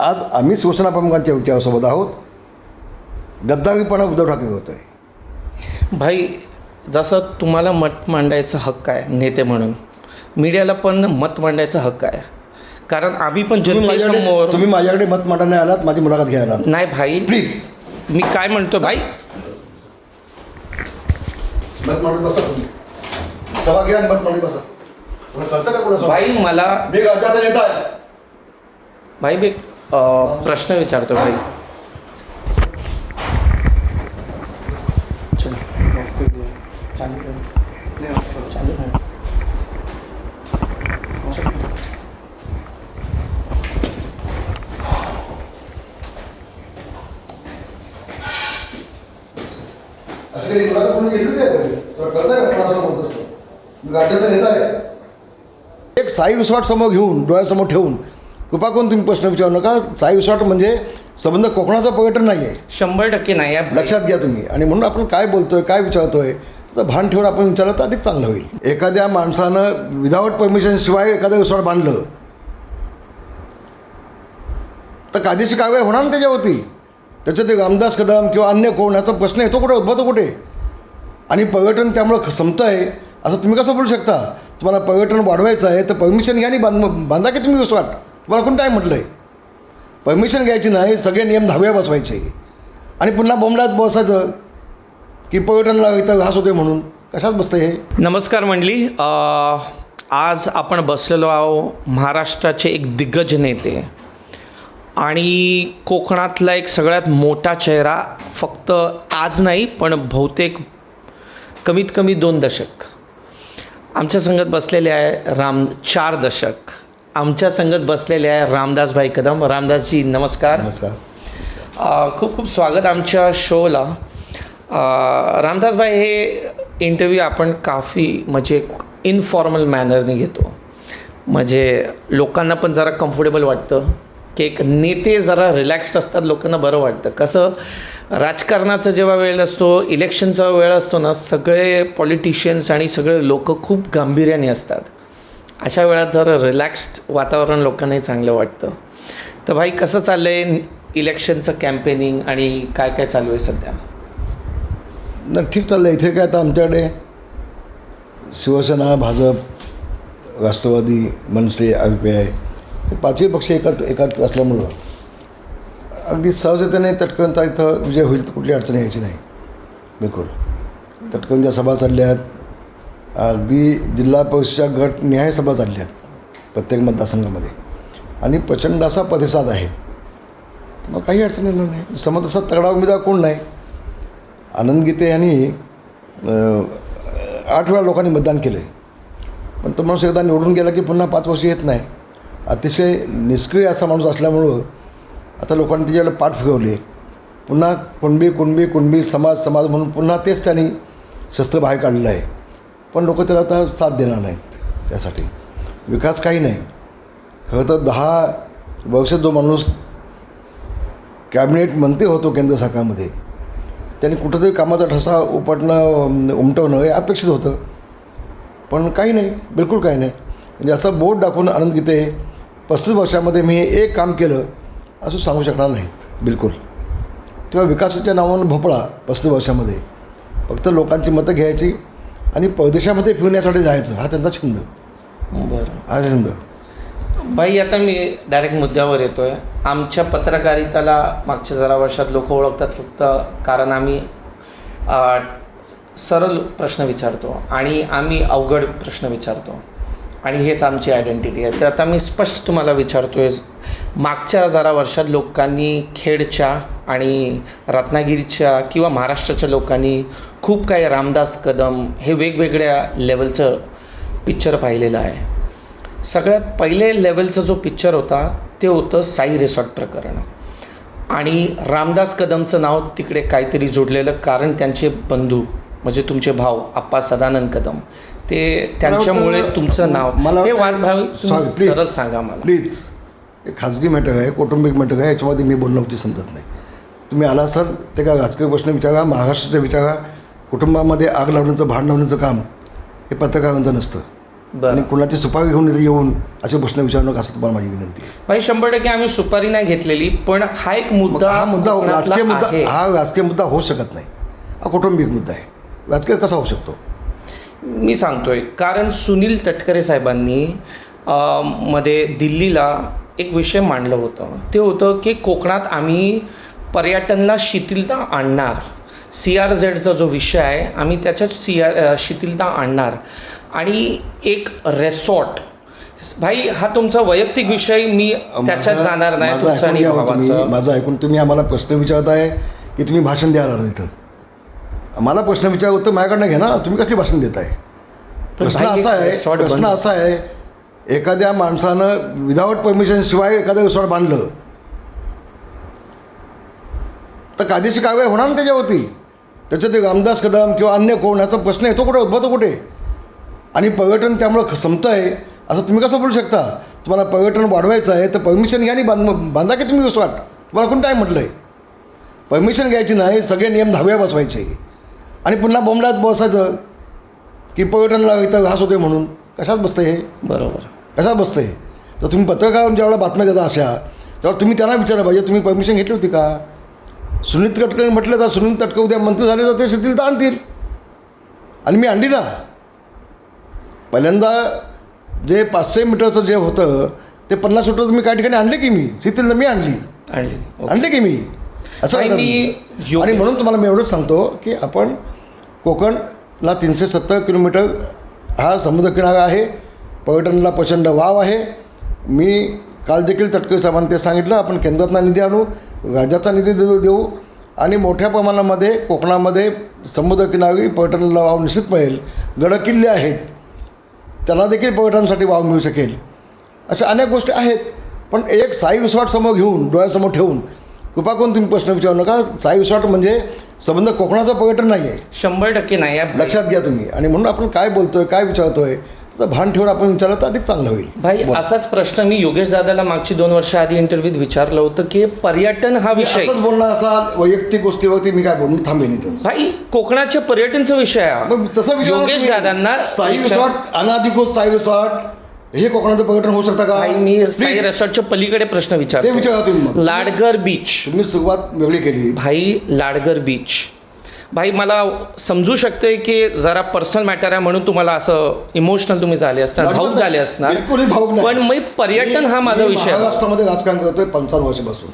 आज आम्ही शिवसेना प्रमुखांच्या विचारासोबत आहोत. गद्दारीपणा उद्धव ठाकरे होत आहे भाई जसं तुम्हाला मत मांडायचा हक्क आहे नेते म्हणून मीडियाला पण मत मांडायचा हक्क आहे. कारण आम्ही पण जनतेसमोर तुम्ही माझ्याकडे मत मांडण्यात आलात माझी मुलाखत घ्यायला आलात. नाही भाई. प्लीज. मी काय म्हणतो भाई? मत मांडत बसा सभा घ्या मत मांडत बसा? भाई मला मी राज्याचा नेता आहे. भाई अं, प्रश्न विचारतो भाई. एक साई विस्वाट समोर घेऊन डोळ्यासमोर ठेवून कृपा करून तुम्ही प्रश्न विचारू नका. साई विस्वाट म्हणजे संबंध कोकणाचं पर्यटन नाही आहे शंभर टक्के नाही आहे. लक्षात घ्या तुम्ही. आणि म्हणून आपण काय बोलतोय काय विचारतोय त्याचं भान ठेवून आपण विचारलं तर अधिक चांगलं होईल. एखाद्या माणसानं विदाऊट परमिशन शिवाय एखादं रिसॉर्ट बांधलं तर कायदेशीर कारवाई होणार ना त्याच्यावरती? त्याच्यात ते रामदास कदम किंवा अन्य कोण याचा प्रश्न येतो कुठे उद्भवतो कुठे? आणि पर्यटन त्यामुळं संपतं आहे असं तुम्ही कसं बोलू शकता? तुम्हाला पर्यटन वाढवायचं आहे तर परमिशन घ्या आणि बांध बांधा की तुम्ही रिसॉर्ट तुम्हाला कोण काय म्हटलं आहे परमिशन घ्यायची नाही सगळे नियम दहाव्या बसवायचे. आणि पुन्हा बोंबलात बसायचं की पर्यटनला इथं घास होते म्हणून. कशात बसतं हे? नमस्कार मंडळी. आज आपण बसलेलो आहो महाराष्ट्राचे एक दिग्गज नेते. आणि कोकणातला एक सगळ्यात मोठा चेहरा फक्त आज नाही पण बहुतेक कमीत कमी दोन दशक. आमच्या संगत बसलेले आहे राम चार दशक. आमच्या संगत बसलेले आहे रामदासभाई कदम. रामदासजी नमस्कार. नमस्कार. खूप खूप स्वागत आमच्या शोला. रामदासभाई हे इंटरव्ह्यू आपण काफी म्हणजे इनफॉर्मल मॅनरने घेतो. म्हणजे लोकांना पण जरा कम्फर्टेबल वाटतं. की एक नेते जरा रिलॅक्स्ड असतात लोकांना बरं वाटतं. कसं राजकारणाचा जेव्हा वेळ असतो इलेक्शनचा वेळ असतो ना सगळे पॉलिटिशियन्स आणि सगळे लोक खूप गांभीर्याने असतात. अशा वेळात जरा रिलॅक्स्ड वातावरण लोकांनाही चांगलं वाटतं. तर भाई कसं चाललं आहे इलेक्शनचं कॅम्पेनिंग आणि काय काय चालू आहे सध्या? नाही ठीक चाललं इथे काय आता आमच्याकडे Shiv Sena Bhajap Rashtravadi Manse I P I हे पाचही पक्ष एका एकात असल्यामुळं अगदी सहजतेने तटकनचा इथं विजय होईल तर कुठली अडचण यायची नाही. बिलकुल. तटकनच्या सभा चालल्या आहेत अगदी जिल्हा परिषदच्या गट न्यायसभा सभा चालल्या आहेत प्रत्येक मतदारसंघामध्ये. आणि प्रचंड असा प्रतिसाद आहे. मग काही अडचण येणार नाही. समज तसा तगडा उमेदवार कोण नाही? आनंद गीते यांनी आठ वेळा लोकांनी मतदान केलं आहे पण तो माणूस एकदा निवडून गेला की पुन्हा पाच वर्ष येत नाही. अतिशय निष्क्रिय असा माणूस असल्यामुळं आता लोकांनी त्याच्याकडे पाठ फिरवली. पुन्हा कुणबी कुणबी कुणबी समाज समाज म्हणून पुन्हा तेच त्यांनी शस्त्र बाहेर काढलेलं आहे. पण लोक त्याला आता साथ देणार नाहीत त्यासाठी. विकास काही नाही. खरं तर दहा वर्ष जो माणूस कॅबिनेट मंत्री होतो केंद्र सरकारमध्ये त्यांनी कुठंतरी कामाचा ठसा उपटणं उमटवणं हे अपेक्षित होतं. पण काही नाही बिलकुल काही नाही. म्हणजे असं बोट दाखवून आनंद गीते पस्तीस वर्षामध्ये मी एक काम केलं असं सांगू शकणार नाहीत बिलकुल. किंवा विकासाच्या नावानं भोपळा पस्तीस वर्षामध्ये फक्त लोकांची मतं घ्यायची आणि परदेशामध्ये फिरण्यासाठी जायचं हा त्यांचा छंद. बरं. हा छंद. भाई आता मी डायरेक्ट मुद्द्यावर येतो आहे आमच्या पत्रकारिताला मागच्या जरा वर्षात लोक ओळखतात फक्त कारण आम्ही सरळ प्रश्न विचारतो आणि आम्ही अवघड प्रश्न विचारतो. आणि हेच आमची आयडेंटिटी आहे. तर आता मी स्पष्ट तुम्हाला विचारतो आहे मागच्या जरा वर्षात लोकांनी खेडच्या आणि रत्नागिरीच्या किंवा महाराष्ट्राच्या लोकांनी खूप काही रामदास कदम हे वेगवेगळ्या लेवलचं पिक्चर पाहिलेलं आहे. सगळ्यात पहिले लेवलचं जो पिक्चर होता ते होतं साई रिसॉर्ट प्रकरण. आणि रामदास कदमचं नाव तिकडे काहीतरी जोडलेलं कारण त्यांचे बंधू म्हणजे तुमचे भाऊ आप्पा सदानंद कदम ते त्यांच्यामुळे तुमचं नाव मला हे वादभावी. सरळ सांगा मला. प्लीज हे खाजगी मॅटर आहे कौटुंबिक मॅटर आहे याच्यामध्ये मी बोलणं उचित समजत नाही. तुम्ही आला सर ते का राजकीय प्रश्न विचारा महाराष्ट्राचे विचारा कुटुंबामध्ये आग लावण्याचं भांड लावण्याचं काम हे पत्रकारांचं नसतं. आणि कुणाची सुपारी घेऊन येऊन असे प्रश्न विचारू नका असं तुम्हाला माझी विनंती भाई शंभर टक्के आम्ही सुपारी नाही घेतलेली पण हा एक मुद्दा हा मुद्दा राजकीय मुद्दा. हा राजकीय मुद्दा होऊ शकत नाही. हा कौटुंबिक मुद्दा आहे. राजकीय कसा होऊ शकतो? मी सांगतोय कारण सुनील तटकरे साहेबांनी मध्ये दिल्लीला एक विषय मांडलं होतं. ते होतं की कोकणात आम्ही पर्यटनला शिथिलता आणणार. सी आर झेडचा जो विषय आहे आम्ही त्याच्यात सी आर शिथिलता आणणार. आणि एक रेसॉर्ट भाई हा तुमचा वैयक्तिक विषय मी त्याच्यात जाणार नाही माझं तुमचा हो माझं ऐकून तुम्ही आम्हाला प्रश्न विचारताय की तुम्ही भाषण द्यायला इथं. मला प्रश्न विचार होतं माझ्याकडनं घ्या ना. तुम्ही कसली भाषण देताय? प्रश्न भाई, एक असा आहे प्रश्न. असा आहे एखाद्या माणसानं विदाऊट परमिशन शिवाय एखादं रिसॉर्ट बांधलं. तर कायदेशीर कारवाई होणार ना त्याच्यावरती? त्याच्यात ते रामदास कदम किंवा अन्य कोण याचा प्रश्न येतो कुठे उद्भवतो कुठे? आणि पर्यटन त्यामुळं संपतं आहे असं तुम्ही कसं बोलू शकता? तुम्हाला पर्यटन वाढवायचं आहे तर परमिशन घ्या आणि बांध बांधा की तुम्ही रिसॉर्ट तुम्हाला कोण काय म्हटलं आहे परमिशन घ्यायची नाही सगळे नियम दहाव्या बसवायचे. आणि पुन्हा बोंबलात बसायचं की पर्यटनला इथं घास होते म्हणून. कशात बसतं हे? बरोबर. कशात बसतं हे? तर तुम्ही पत्रकार ज्यावेळेला बातम्या देता अशा तेव्हा तुम्ही त्यांना विचारलं पाहिजे तुम्ही परमिशन घेतली होती का? सुनील तटकरे म्हटलं तर सुनील तटकरे उद्या मंत्री झाले तर ते शिथिलता आणतील. आणि मी आणली ना. पहिल्यांदा जे पाचशे मीटरचं जे होतं ते पन्नास मीटर तुम्ही काही ठिकाणी आणले की मी? शिथिलता मी आणली. आणि आणले की मी? असं आणि मी आणि म्हणून तुम्हाला मी एवढंच सांगतो की आपण कोकणला तीनशे सत्तर किलोमीटर हा समुद्रकिनारा आहे. पर्यटनाला प्रचंड वाव आहे. मी काल देखील तटकरे साहेबांनी ते सांगितलं आपण केंद्रातला निधी आणू राज्याचा निधी देऊ देऊ. आणि मोठ्या प्रमाणामध्ये कोकणामध्ये समुद्रकिनारी पर्यटनाला वाव निश्चित मिळेल. गडकिल्ले आहेत. त्यांना देखील पर्यटनासाठी वाव मिळू शकेल. अशा अनेक गोष्टी आहेत. पण एक साई रिसॉर्ट समोर घेऊन डोळ्यासमोर ठेवून कृपा करून तुम्ही प्रश्न विचारू नका. साई रिसॉर्ट म्हणजे संबंध कोकणाचं पर्यटन नाही आहे शंभर टक्के नाही. या लक्षात घ्या तुम्ही. आणि म्हणून आपण काय बोलतोय काय विचारतोय त्याचं भान ठेवून आपण विचारलं तर अधिक चांगलं होईल. भाई असाच प्रश्न मी योगेश दादाला मागची दोन वर्ष आधी इंटरव्ह्यूत विचारलं होतं की पर्यटन हा विषय असंच बोलणं असा वैयक्तिक गोष्टीवरती मी काय बोलून थांबेन इथं. भाई कोकणाच्या पर्यटनचा विषय आहे हा. मग तसं विचारा योगेश. दादांना साई रिसॉर्ट अनाधिकृत साई रिसॉर्ट हे कोकणाचं पर्यटन होऊ शकतं का? भाई मी साई Please, रेसॉर्टच्या पलीकडे प्रश्न ते विचारा तुम्ही मग. लाडगर बीच तुम्ही सुरुवात वेगळी केली. भाई लाडगर बीच भाई मला समजू शकते की जरा पर्सनल मॅटर आहे म्हणून तुम्हाला असं इमोशनल तुम्ही झाले असणार भाऊक झाले असणार. बिलकुलही भाऊक नाही. पण मी पर्यटन हा माझा मी विषय आहे. महाराष्ट्रामध्ये राजकारण करतोय पंचावन्न वर्षापासून.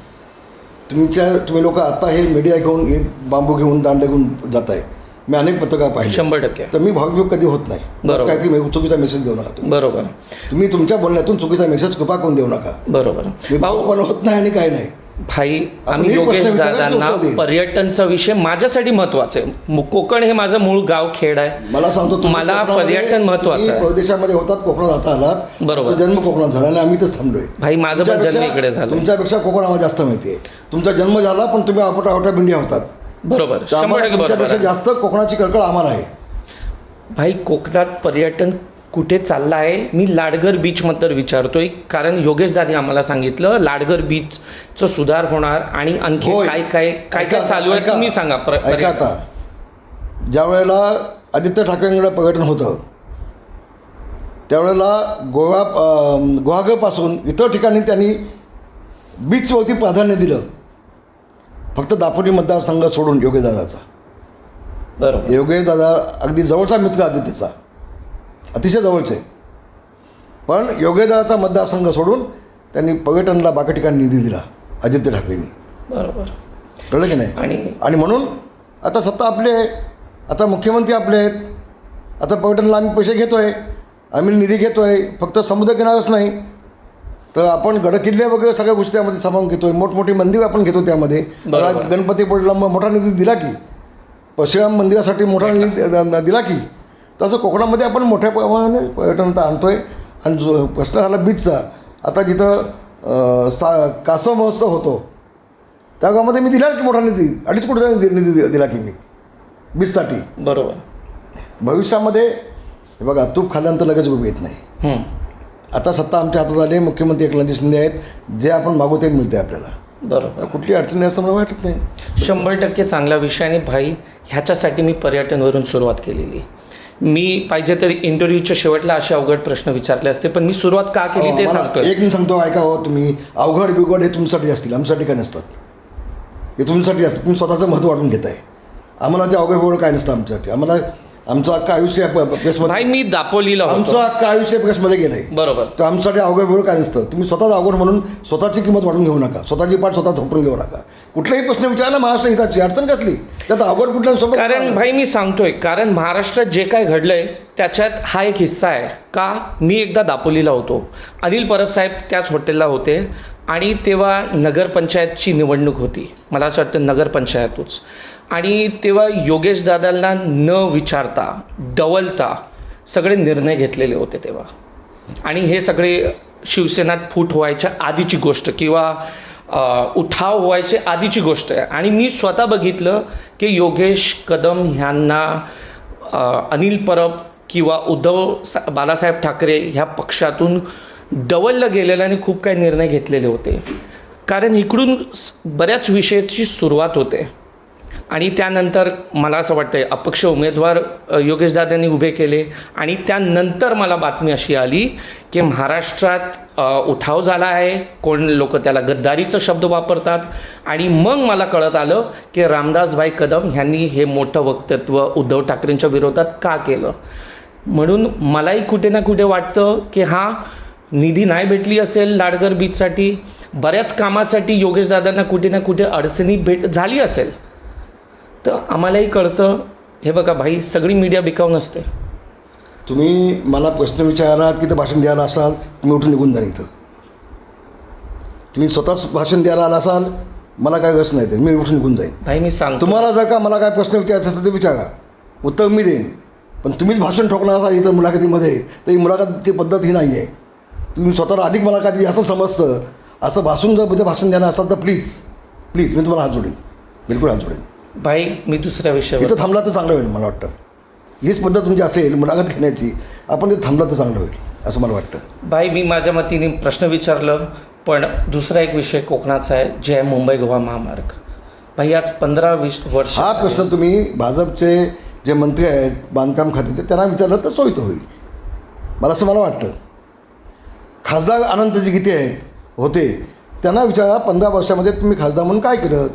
तुमच्या तुम्ही लोक आता हे मीडिया घेऊन हे बांबू घेऊन दांडे घेऊन जात आहे मी अनेक पत्रकार पाहिले. शंभर टक्के. तर मी भावविक कधी होत नाही. बरोबर. काहीतरी मे- चुकीचा मेसेज देऊ नका तुम्ही. बरोबर. तुम्ही तुमच्या बोलण्यातून चुकीचा मेसेज कृपा करून देऊ नका. बरोबर. मी भाऊ पण होत नाही आणि काय नाही. भाई आम्ही योगेश दादांना. पर्यटनचा विषय माझ्यासाठी महत्त्वाचा आहे. कोकण हे माझं मूळ गाव खेड आहे. मला सांगतो मला कोकणामध्ये- पर्यटन महत्त्वाचं तुम्ही आहे. परदेशामध्ये होतात कोकणात आता आलात बरोबर. जन्म कोकणात झाला आणि आम्ही इथंच थांबलोय. भाई माझं पण जन्म इकडे झालं तुमच्यापेक्षा कोकण आम्हाला जास्त माहिती आहे. तुमचा जन्म झाला पण तुम्ही आपोटा आपोटा बिंडिया होतात. बरोबर तर शंभर आम्हाला टक्के बरोबर तुमच्यापेक्षा आहे. जास्त कोकणाची कळकळ आम्हाला आहे भाई कोकणात पर्यटन कुठे चाललं आहे मी लाडगर बीचबद्दल विचारतोय कारण योगेश दादी आम्हाला सांगितलं लाडगर बीचचं सुधार होणार आणि आणखी होय. काय काय काय ऐका काय चालू आहे ऐका. तुम्ही सांगा प्र- ऐका पर्यटन. आता ज्या वेळेला आदित्य ठाकरेंकडे पर्यटन होतं त्यावेळेला गोवा अं, गुहागरपासून इतर ठिकाणी त्यांनी बीचवरती प्राधान्य दिलं फक्त दापोली मतदारसंघ सोडून योगेशदादाचा. बरोबर. योगेशदादा अगदी जवळचा मित्र आदित्यचा. अतिशय जवळचे. पण योगेशदादाचा मतदारसंघ सोडून त्यांनी पर्यटनला बाकी ठिकाणी निधी दिला आदित्य ठाकरेंनी. बरोबर. कळलं की नाही? आणि आणि म्हणून आता सत्ता आपली आहे आता मुख्यमंत्री आपले आहेत आता पर्यटनाला आम्ही पैसे घेतो आहे आम्ही निधी घेतो आहे फक्त समुद्रकिनाराच नाही तर आपण गडकिल्ले वगैरे सगळ्या गोष्टी त्यामध्ये सामावून घेतो आहे मोठमोठी मंदिर आपण घेतो त्यामध्ये. गणपतीपुळेला मग मोठा निधी दिला की परशुराम मंदिरासाठी मोठा निधी दिला की तसं कोकणामध्ये आपण मोठ्या प्रमाणाने पर्यटन तर आणतो आहे आणि जो प्रश्न झाला बीचचा आता जिथं सा कासव महोत्सव होतो त्या गावामध्ये मी दिला की मोठा निधी अडीच कोटीचा निधी निधी दिला की मी बीचसाठी. बरोबर. भविष्यामध्ये हे बघा तूप खाल्ल्यानंतर लगेच उभी येत नाही. आता सत्ता आमच्या हातात आली आहे, मुख्यमंत्री एकनाथजी शिंदे आहेत जे आपण मागू ते मिळते आपल्याला. बरोबर. कुठली अडचण असं मला वाटत नाही. शंभर टक्के चांगला विषय आणि भाई ह्याच्यासाठी मी पर्यटनवरून सुरुवात केलेली. मी पाहिजे तर इंटरव्ह्यूच्या शेवटला असे अवघड प्रश्न विचारले असते पण मी सुरुवात का केली ते मला सांगतोय. एक मी सांगतो ऐका हो तुम्ही. अवघड बिघड हे तुमच्यासाठी असतील आमच्यासाठी काय नसतात. हे तुमच्यासाठी असतात तुम्ही स्वतःचं महत्त्व वाढून घेताय. आम्हाला ते अवघड बिघड काय नसतं आमच्यासाठी. आम्हाला आमचं अख्खं आयुष्य प्रेसमध्ये भाई मी दापोलीला आमचं अख्खं आयुष्य प्रेसमध्ये गेलं आहे बरोबर. तर आमच्यासाठी अवघड बिघड काय नसतं. तुम्ही स्वतःच अवघड म्हणून स्वतःची किंमत वाढून घेऊ नका. स्वतःची पाठ स्वतः थोपटून घेऊ नका. कुठलाही प्रश्न विचारला महाराष्ट्र हिताची अडचण कसली? त्यात अवघड कुठल्या सोबत कारण भाई मी सांगतोय कारण महाराष्ट्रात जे काय घडलंय त्याच्यात हा एक हिस्सा आहे का? मी एकदा दापोलीला होतो. अनिल परब साहेब त्याच हॉटेलला होते आणि तेव्हा नगरपंचायतची निवडणूक होती. मला असं वाटतं नगरपंचायतच. आणि तेव्हा योगेश दादांना न विचारता डवलता सगळे निर्णय घेतलेले होते तेव्हा. आणि हे सगळे शिवसेनात फूट व्हायच्या आधीची गोष्ट किंवा उठाव व्हायचे आधीची गोष्ट आहे. आणि मी स्वतः बघितलं की योगेश कदम ह्यांना अनिल परब किंवा उद्धव सा बालासाहेब ठाकरे ह्या पक्षातून डवललं गेलेलं आणि खूप काही निर्णय घेतलेले होते. कारण इकडून बऱ्याच विषयाची सुरुवात होते. आणि त्यानंतर मला असं वाटतं आहे अपक्ष उमेदवार योगेशदादांनी उभे केले. आणि त्यानंतर मला बातमी अशी आली की महाराष्ट्रात उठाव झाला आहे. कोण लोक त्याला गद्दारीचं शब्द वापरतात? आणि मग मला कळत आलं की रामदासभाई कदम ह्यांनी हे मोठं वक्तव्य उद्धव ठाकरेंच्या विरोधात का केलं? म्हणून मलाही कुठे ना कुठे वाटतं की हा निधी नाही भेटली असेल लाडगर बीचसाठी बऱ्याच कामासाठी योगेशदादांना कुठे ना कुठे अडचणी भेट झाली असेल. तर आम्हालाही कळतं हे बघा भाई सगळी मीडिया बिकाऊ नसते. तुम्ही मला प्रश्न विचारात की ते भाषण द्यायला असाल तुम्ही उठून निघून जा इथं. तुम्ही स्वतःच भाषण द्यायला आला असाल मला काय रस नाही ते मी उठून निघून जाईन. भाई मी सांगतो. तुम्हाला जर का मला काय प्रश्न विचारायचा असेल ते विचारा. उत्तर मी देईन. पण तुम्हीच भाषण ठोकणार असाल इथं मुलाखतीमध्ये तर ही मुलाखतीची पद्धत ही नाही आहे तुम्ही स्वतःला अधिक मुलाखती असं समजतं असं भाषण जर भाषण देणार असाल तर प्लीज प्लीज मी तुम्हाला हात जोडेन. बिलकुल हात जोडेन. भाई मी दुसऱ्या विषयावर इथं थांबला तर चांगलं होईल मला वाटतं. हीच पद्धत तुमची असेल मुलाखत घेण्याची आपण ते थांबलं तर चांगलं होईल असं मला वाटतं. भाई मी माझ्या मतीने प्रश्न विचारलं पण दुसरा एक विषय कोकणाचा आहे जे आहे मुंबई गोवा महामार्ग. भाई आज पंधरा वीस वर्ष हा प्रश्न तुम्ही भाजपचे जे मंत्री आहेत बांधकाम खात्याचे त्यांना विचारलं तर सोयीचं होईल. मला असं मला वाटतं. खासदार अनंतजी किती आहेत होते. त्यांना विचारा पंधरा वर्षामध्ये तुम्ही खासदार म्हणून काय केलं?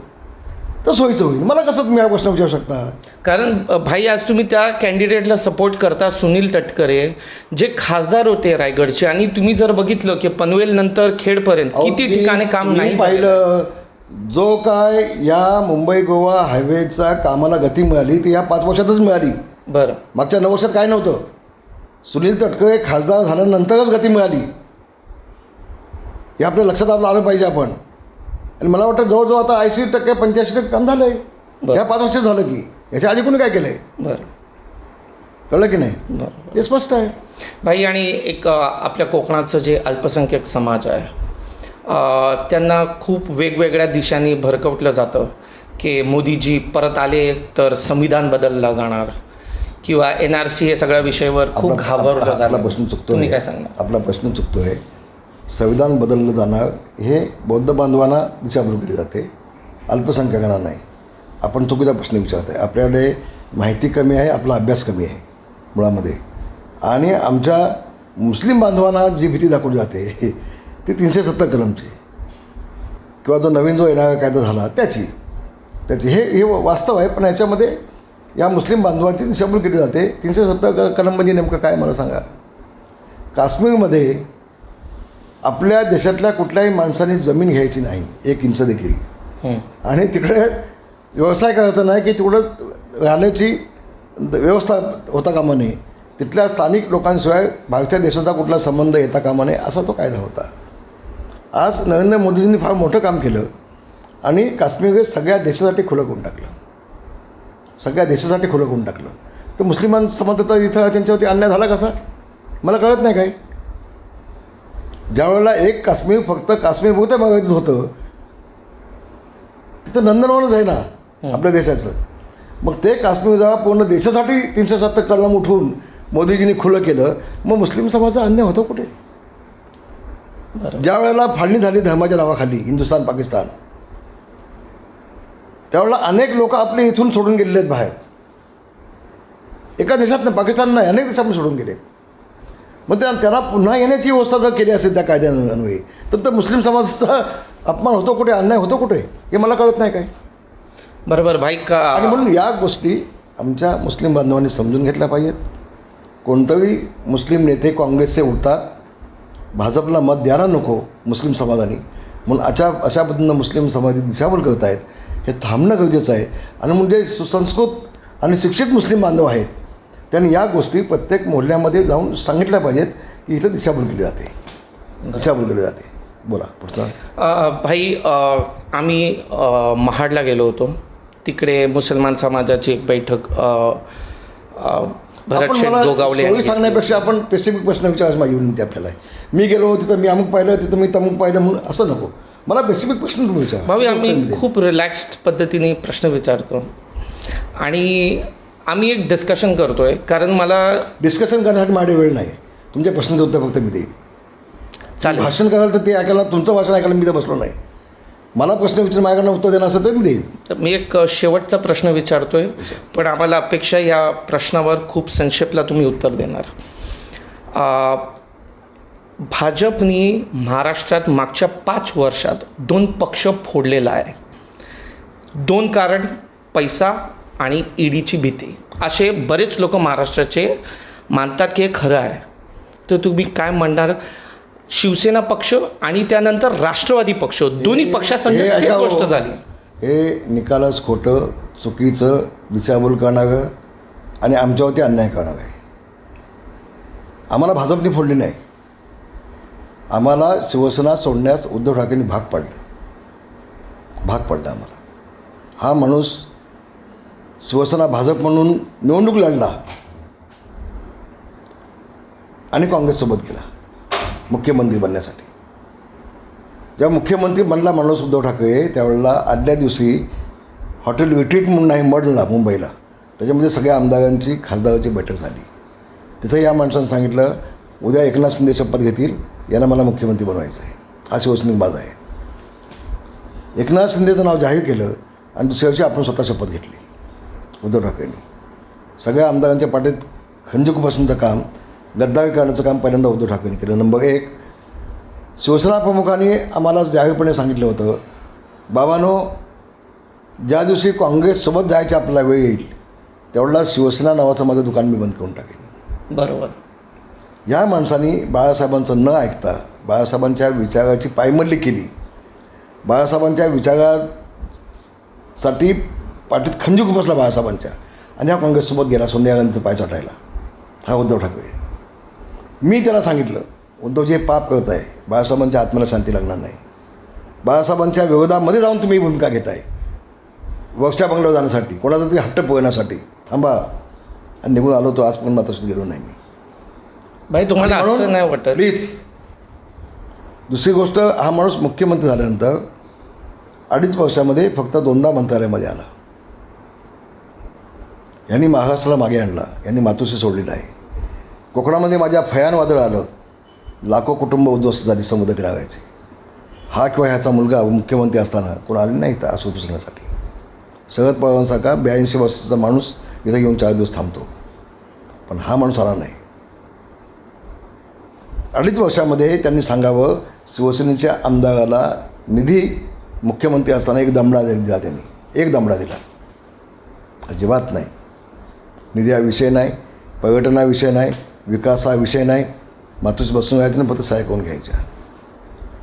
तर सोयीचं होईल. मला कसं तुम्ही हा प्रश्न विचारू शकता? कारण भाई आज तुम्ही त्या कॅन्डिडेटला सपोर्ट करता सुनील तटकरे जे खासदार होते रायगडचे आणि तुम्ही जर बघितलं की पनवेल नंतर खेडपर्यंत अहो, किती ठिकाणी काम नाही झालं. पाहिलं जो काय या मुंबई गोवा हायवेचा कामाला गती मिळाली ती या पाच वर्षातच मिळाली. बरं. मागच्या नऊ वर्षात काय नव्हतं? सुनील तटकरे खासदार झाल्यानंतरच गती मिळाली. हे आपल्या लक्षात आपलं आलं पाहिजे आपण. आणि मला वाटतं जवळजवळ आता ऐंशी टक्के पंच्याऐंशी टक्के काम झालं आहे. ह्या पाच वर्षात झालं की. याच्या आधी कोणी काय केलं आहे बरं. कळलं की नाही? ते स्पष्ट आहे. भाई आणि एक आपल्या कोकणाचं जे अल्पसंख्याक समाज आहे त्यांना खूप वेगवेगळ्या दिशांनी भरकवटलं जातं की मोदीजी परत आले तर संविधान बदलला जाणार किंवा एन आर सी हे सगळ्या विषयावर खूप घाबरलं आपला प्रश्न चुकतो तुम्ही काय सांगणार? आपला प्रश्न चुकतो आहे संविधान बदललं जाणार हे बौद्ध बांधवांना दिशाभूल केली जाते. अल्पसंख्याकांना नाही. आपण चुकीचा प्रश्न विचारत आहे आपल्याकडे माहिती कमी आहे आपला अभ्यास कमी आहे मुळामध्ये. आणि आमच्या मुस्लिम बांधवांना जी भीती दाखवली जाते ती तीनशे सत्तर कलमची. किंवा जो नवीन जो येणारा कायदा झाला त्याची. त्याची. हे हे वास्तव आहे पण याच्यामध्ये या मुस्लिम बांधवांची दिशाभूल केली जाते. तीनशे सत्तर कलम म्हणजे नेमकं काय मला सांगा. काश्मीरमध्ये आपल्या देशातल्या कुठल्याही माणसाने जमीन घ्यायची नाही एक इंच देखील. आणि तिकडे व्यवसाय करायचा नाही की तिकडं राहण्याची व्यवस्था होता कामा नये. तिथल्या स्थानिक लोकांशिवाय भारतीय देशाचा कुठला संबंध येता कामा नये असा तो कायदा होता. आज नरेंद्र मोदीजींनी फार मोठं काम केलं आणि काश्मीर हे सगळ्या देशासाठी खुलं करून टाकलं. सगळ्या देशासाठी खुलं करून टाकलं. तर मुस्लिमां समाजाचा इथं त्यांच्यावरती अन्याय झाला कसा? मला कळत नाही काय ज्यावेळेला एक काश्मीर फक्त काश्मीर बहुतेक मर्यादित होतं. तिथं नंदनवनच आहे ना आपल्या देशाचं. मग ते काश्मीर जेव्हा पूर्ण देशासाठी तीनशे सत्तर कलम उठवून मोदीजींनी खुलं केलं. मग मुस्लिम समाजाचा अन्याय होतो कुठे? ज्या वेळेला फाळणी झाली धर्माच्या नावाखाली हिंदुस्थान पाकिस्तान. त्यावेळेला अनेक लोक आपले इथून सोडून गेलेले आहेत बाहेर. एका देशात नाही पाकिस्तान नाही अनेक देशातून सोडून गेलेत. मग त्या त्यांना पुन्हा येण्याची व्यवस्था जर केली असेल त्या कायद्यान्वये तर तर मुस्लिम समाजाचा अपमान होतो कुठे अन्याय होतो कुठे? हे मला कळत नाही काय. बरोबर भाई का आणि म्हणून या गोष्टी आमच्या मुस्लिम बांधवांनी समजून घेतल्या पाहिजेत. कोणतंही मुस्लिम नेते काँग्रेसचे उठतात भाजपला मत द्यायला नको मुस्लिम समाजाने. म्हणून अशा अशा पद्धतीनं मुस्लिम समाजाची दिशाभूल करत आहेत हे थांबणं गरजेचं आहे. आणि म्हणजे सुसंस्कृत आणि शिक्षित मुस्लिम बांधव आहेत त्यांनी या गोष्टी प्रत्येक मोहल्ल्यामध्ये जाऊन सांगितल्या पाहिजेत की इथं दिशाभूल केली जाते. दिशाभूल केली जाते. बोला पुढचा. भाई आम्ही महाडला गेलो होतो. तिकडे मुसलमान समाजाची एक बैठक भरत. सांगण्यापेक्षा आपण स्पेसिफिक प्रश्न विचारायची माझी विनंती आपल्याला मी गेलो तिथं मी अमुक पाहिलं तिथं मी तमुक पाहिलं म्हणून असं नको. मला बेसिफिक प्रश्न तुम्ही विचारा. भावी आम्ही. खूप रिलॅक्स्ड पद्धतीने प्रश्न विचारतो. आणि आम्ही एक डिस्कशन करतोय कारण मला डिस्कशन करण्यासाठी माझे वेळ नाही. तुमच्या प्रश्नाचं उत्तर फक्त मी देईन. चालेल. भाषण कराल तर ते ऐकायला तुमचं भाषण ऐकायला मी तर बसलो नाही. मला प्रश्न विचार माझ्याकडनं उत्तर देणं असेल तर मी देईन. तर मी एक शेवटचा प्रश्न विचारतोय. पण आम्हाला अपेक्षा या प्रश्नावर खूप संक्षेपला तुम्ही उत्तर देणार. भाजपनी महाराष्ट्रात मागच्या पाच वर्षात दोन पक्ष फोडलेला आहे. दोन कारण पैसा आणि ईडीची भीती. असे बरेच लोक महाराष्ट्राचे मानतात की हे खरं आहे. तर तुम्ही काय म्हणणार? शिवसेना पक्ष आणि त्यानंतर राष्ट्रवादी पक्ष दोन्ही पक्षासंग सेम हो. गोष्ट झाली. हे निकालच खोटं चुकीचं दिशाभूल करणारं आणि आमच्यावरती अन्याय करणारं आहे. आम्हाला भाजपने फोडली नाही. आम्हाला शिवसेना सोडण्यास उद्धव ठाकरेंनी भाग पाडलं. भाग पडला आम्हाला. हा माणूस शिवसेना भाजप म्हणून निवडणूक लढला आणि काँग्रेससोबत गेला मुख्यमंत्री बनण्यासाठी. जेव्हा मुख्यमंत्री बनला माणूस उद्धव ठाकरे त्यावेळेला आदल्या दिवशी हॉटेल विट्रीट म्हणून आहे मडला मुंबईला. त्याच्यामध्ये सगळ्या आमदारांची खासदाराची बैठक झाली. तिथं या माणसानं सांगितलं उद्या एकनाथ शिंदे शपथ घेतील यांना मला मुख्यमंत्री बनवायचं आहे. हा शिवसैनिक बाज आहे. एकनाथ शिंदेचं नाव जाहीर केलं आणि दुसऱ्या दिवशी आपण स्वतः शपथ घेतली. उद्धव ठाकरेंनी सगळ्या आमदारांच्या पाठीत खंजीक बसण्याचं काम गद्दारी करण्याचं काम पहिल्यांदा उद्धव ठाकरेंनी केलं. नंबर एक शिवसेना प्रमुखांनी आम्हाला जाहीरपणे सांगितलं होतं बाबानो ज्या दिवशी काँग्रेससोबत जायची आपल्याला वेळ येईल तेवढा शिवसेना नावाचं माझं दुकान मी बंद करून टाकेन. बरोबर. या माणसाने बाळासाहेबांचं न ऐकता बाळासाहेबांच्या विचाराची पायमल्ली केली. बाळासाहेबांच्या विचारासाठी पाठीत खंजीक बसला बाळासाहेबांच्या. आणि हा काँग्रेससोबत गेला सोनिया गांधीचं पाय चाटायला. हा उद्धव ठाकरे. मी त्याला सांगितलं उद्धवजी हे पाप करत आहे बाळासाहेबांच्या आत्म्याला शांती लागणार नाही. बाळासाहेबांच्या विरोधामध्ये जाऊन तुम्ही भूमिका घेताय. वर्षा बंगल्यावर जाण्यासाठी कोणाचा तरी हट्ट पोहण्यासाठी थांबा. आणि निघून आलो तो आज पण मात्र गेलो नाही मी. भाई तुम्हाला असं नाही वाटत? प्लीज. दुसरी गोष्ट हा माणूस मुख्यमंत्री झाल्यानंतर अडीच वर्षामध्ये फक्त दोनदा मंत्रालयामध्ये आला. यांनी महाराष्ट्राला मागे आणला. यांनी मातोश्री सोडली नाही. कोकणामध्ये माझ्या फयान वादळ आलं. लाखो कुटुंब उद्ध्वस्त झाली समुद्र किनाऱ्याचे हा किंवा ह्याचा मुलगा मुख्यमंत्री असताना कोण आले नाही तर आसूपासण्यासाठी शरद पवारांसारखा ब्याऐंशी वर्षाचा माणूस इथं येऊन चार दिवस थांबतो. पण हा माणूस आला नाही. अडीच वर्षामध्ये त्यांनी सांगावं शिवसेनेच्या आमदाराला निधी मुख्यमंत्री असताना एक दमडा दिला त्यांनी. एक दमडा दिला. अजिबात नाही. निधी हा विषय नाही पर्यटन हा विषय नाही विकास हा विषय नाही. मातूस बसून राहायचं ना फक्त सहाय्य करून घ्यायच्या.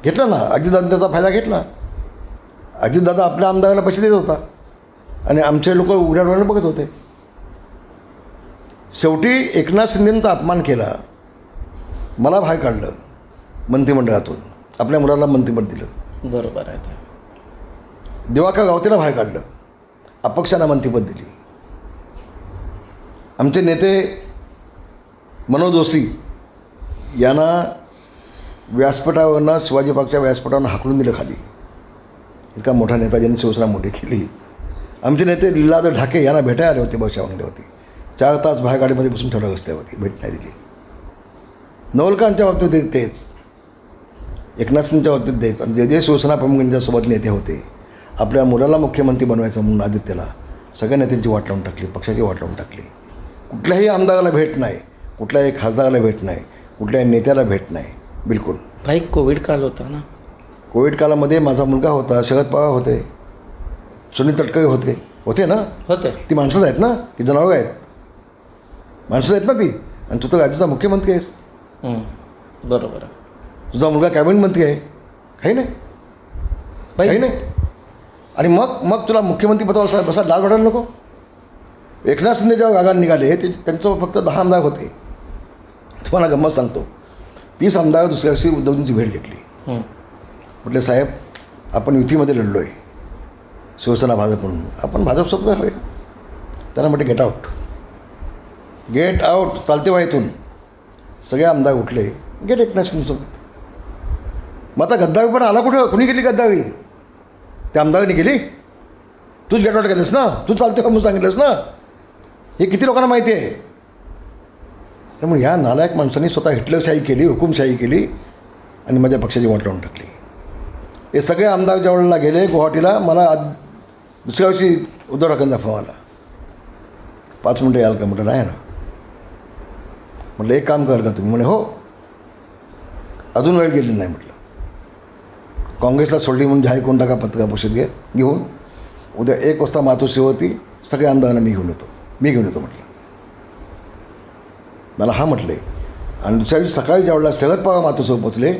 घेतला ना अजितदादा त्याचा फायदा घेतला. अजितदादा आपल्या आमदाराला पैसे देत होता. आणि आमचे लोक उघड्या डोळ्यानं बघत होते. शेवटी एकनाथ शिंदेंचा अपमान केला. मला बाहेर काढलं मंत्रिमंडळातून. आपल्या मुलाला मंत्रिपद दिलं. बरोबर आहे ते. दिवाकर गावतेला बाहेर काढलं. अपक्षांना मंत्रिपद दिली. आमचे नेते मनोज जोशी यांना व्यासपीठावरनं शिवाजी पार्कच्या व्यासपीठावरनं हाकलून दिलं खाली. इतका मोठा नेता ज्यांनी शिवसेना मोठी केली. आमचे नेते लीलाधर ढाके यांना भेटायला आले होते बसच्या होती. चार तास बाहेर गाडीमध्ये बसून ठेवलं होती भेट नाही दिली. नवलकांच्या बाबतीत तेच. एकनाथ सिंगच्या बाबतीत तेच. आणि जे जे शिवसेना प्रमुखांच्यासोबत नेते होते आपल्या मुलाला मुख्यमंत्री बनवायचं म्हणून आदित्यला सगळ्या नेत्यांची वाट लावून टाकली पक्षाची वाट लावून टाकली. कुठल्याही आमदाराला भेट नाही कुठल्याही खासदाराला भेट नाही कुठल्याही नेत्याला भेट नाही. बिलकुल. भाई कोविड काल होता ना? कोविड काळामध्ये माझा मुलगा होता शरद पवार होते सुनील तटकरे होते होते ना? होते. ती माणसंच आहेत ना? की जनावरं आहेत. माणसंच आहेत ना ती? आणि तू तर राज्याचा मुख्यमंत्री आहेस. हं, बरोबर आहे. तुझा मुलगा कॅबिनेट मंत्री आहे. काही नाही. काही नाही. आणि मग मग तुला मुख्यमंत्री पदावर बसा बसा लाज वाटायला नको? एकनाथ शिंदे जेव्हा आगार निघाले ते त्यांचं फक्त दहा आमदार होते. तुम्हाला गंमत सांगतो. तीस आमदार दुसऱ्या दिवशी उद्धवजींची भेट घेतली. म्हटले साहेब आपण युतीमध्ये लढलो आहे शिवसेना भाजप म्हणून. आपण भाजपसोबत हवे. त्यांना म्हटले गेट आऊट गेट आऊट चालते इथून. सगळे आमदार उठले. गेट एकनाथ शिंदेसोबत मग आता गद्दावी पण आला कुठं? कुणी गेली गद्दावी? त्या आमदारांनी गेली. तूच गेट आऊट केलंस ना? तू चालते म्हणून सांगितलंस ना? हे किती लोकांना माहिती आहे? त्यामुळे ह्या नालायक माणसांनी स्वतः हिटलरशाही केली हुकुमशाही केली आणि माझ्या पक्षाची वाट लावून टाकली. हे सगळे आमदार ज्यावेळेला गेले गुवाहाटीला मला आज दुसऱ्या वर्षी उद्धव ठाकरेंचा फोन आला. पाच मिनटं याल का? म्हटलं नाही ना. म्हटलं एक काम कर का तुम्ही? म्हणे हो. अजून वेळ गेली नाही म्हटलं. काँग्रेसला सोडली म्हणून जाहीर कोण टाका पत्रकार परिषद घेत घेऊन. उद्या एक वाजता मातोश्रीवरती सगळ्या आमदारांना मी घेऊन येतो. मी घेऊन येतो म्हटलं. मला हा म्हटले आणि दुसऱ्या दिवशी सकाळी ज्यावेळेला शरद पवार मातोसोबत पोचले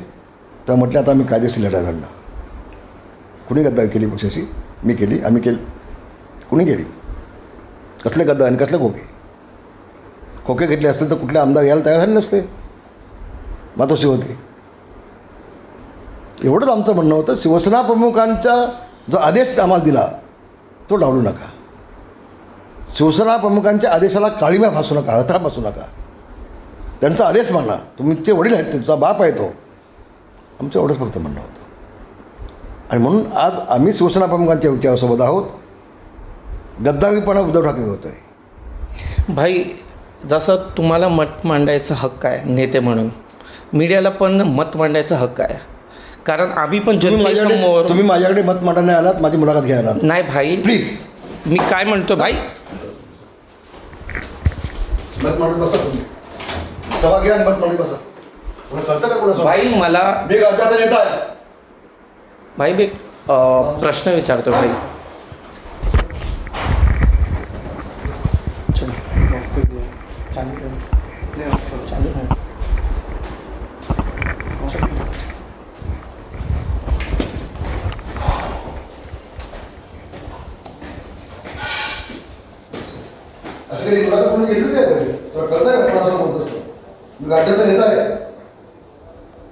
तर म्हटलं आता आम्ही कायदेशीर लढा लढणार. कुणी गद्दारी केली पक्षाशी मी केली. आम्ही केली. कुणी केली? कसले गद्दा आणि कसले खोके? खोके घेतले असतील तर कुठले आमदार यायला तयार झाले नसते. मातोश्री होते. एवढंच आमचं म्हणणं होतं. शिवसेना प्रमुखांचा जो आदेश आम्हाला दिला तो डावलू नका. शिवसेना प्रमुखांच्या आदेशाला काळीमा फासू नका हथरा फासू नका. त्यांचा आदेश माना तुमचे वडील आहेत त्यांचा बाप आहे तो. आमचं एवढंच फक्त म्हणणं होतं. आणि म्हणून आज आम्ही शिवसेना प्रमुखांच्या विचारासोबत आहोत. गद्दारीपणा उद्धव ठाकरे होतो आहे भाई जसं तुम्हाला मत मांडायचा हक्क आहे नेते म्हणून मीडियाला पण मत मांडायचा हक्क आहे. कारण आम्ही पण जनतेसमोर तुम्ही माझ्याकडे मत मांडा नाही आलात माझी मुलाखत घ्यायला आलात. नाही भाई प्लीज मी काय म्हणतो भाई मत मांडत बसा तुम्ही. सभा घ्या आणि मत मांडत बसा. तुला कळतं का कोणासोबत? भाई मला मी राज्याचा नेता आहे भाई मी एक, अं, प्रश्न विचारतो भाई चलो. चालू आहे. असं काही